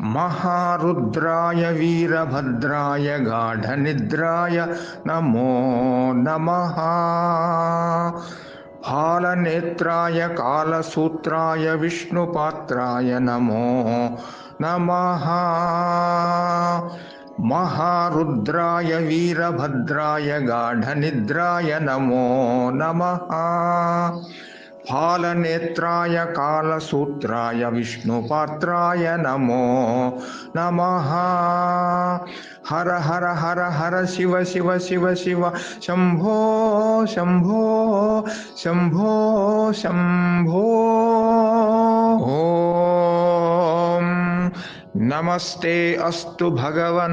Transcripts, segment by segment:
महारुद्राय वीरभद्राय गाढनिद्राय नमो नमः। फालनेत्राय कालसूत्राय विष्णुपात्राय नमो नमः। महारुद्राय वीरभद्राय गाढनिद्राय नमो नमः फालनेत्राय कालसूत्राय विष्णुपात्राय नमो नमः। हर हर हर हर, शिव शिव शिव शिव शम्भो शम्भो शम्भो ॐ नमस्ते अस्तु भगवन्।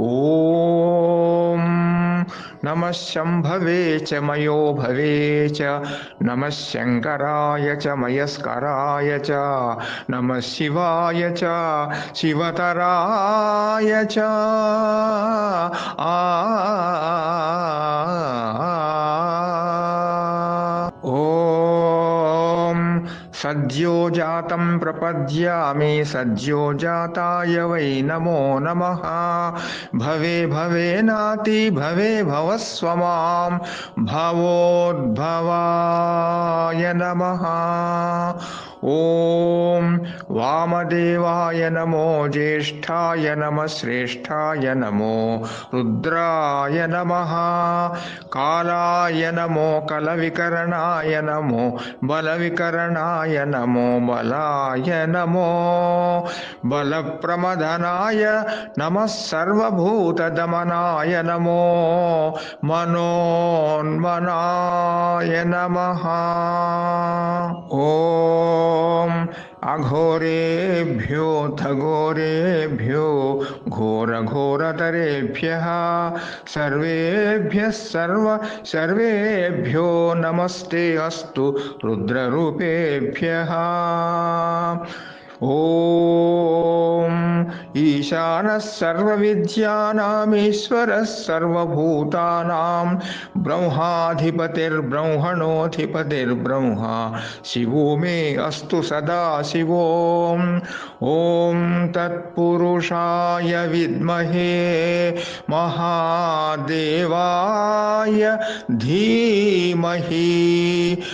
ॐ नमः शम्भवे च मयो भवे च नमः शंकराय च मयस्कराय च नमः शिवाय च शिवतराय च आ सद्यो जातं प्रपद्यामि सद्यो जाताय वै नमो नमः। भवे भवे नाति, भवे भवस्व माँ भवोद्भवाय नमः। ॐ वामदेवाय नमो ज्येष्ठाय नमः श्रेष्ठाय नमो रुद्राय नमः कालाय नमो कलविकरणाय नमो बलविकरणाय नमो बलाय नमो बलप्रमदनाय नमः सर्वभूतदमनाय नमो मनोन्मनाय नमः ॐ अघोरेभ्योऽथ घोरेभ्यो घोरघोरतरेभ्यः सर्वेभ्यः सर्व सर्वेभ्यो नमस्ते अस्तु रुद्ररूपेभ्यः ॐ ईशानः सर्वविद्यानामीश्वरः सर्वभूतानां ब्रह्माधिपतिर्ब्रह्मणोऽधिपतिर्ब्रह्मा शिवो मे अस्तु सदा शिवो ॐ तत्पुरुषाय विद्महे महादेवाय धीमहि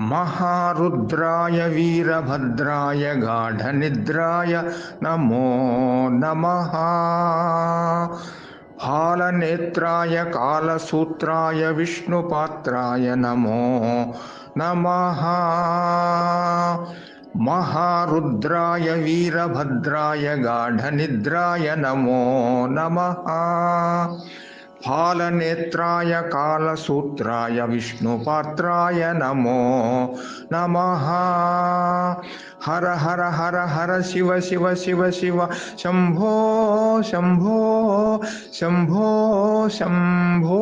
महारुद्राय वीरभद्राय गाढनिद्राय नमो नमः। फालनेत्राय कालसूत्राय, विष्णुपात्राय नमो नमः। महारुद्राय, वीरभद्राय, गाढनिद्राय नमो नमः। फालनेत्राय कालसूत्राय विष्णुपात्राय नमो नमः। हर हर हर हर शिव शिव शिव शिव शंभो शम्भो शम्भो शम्भो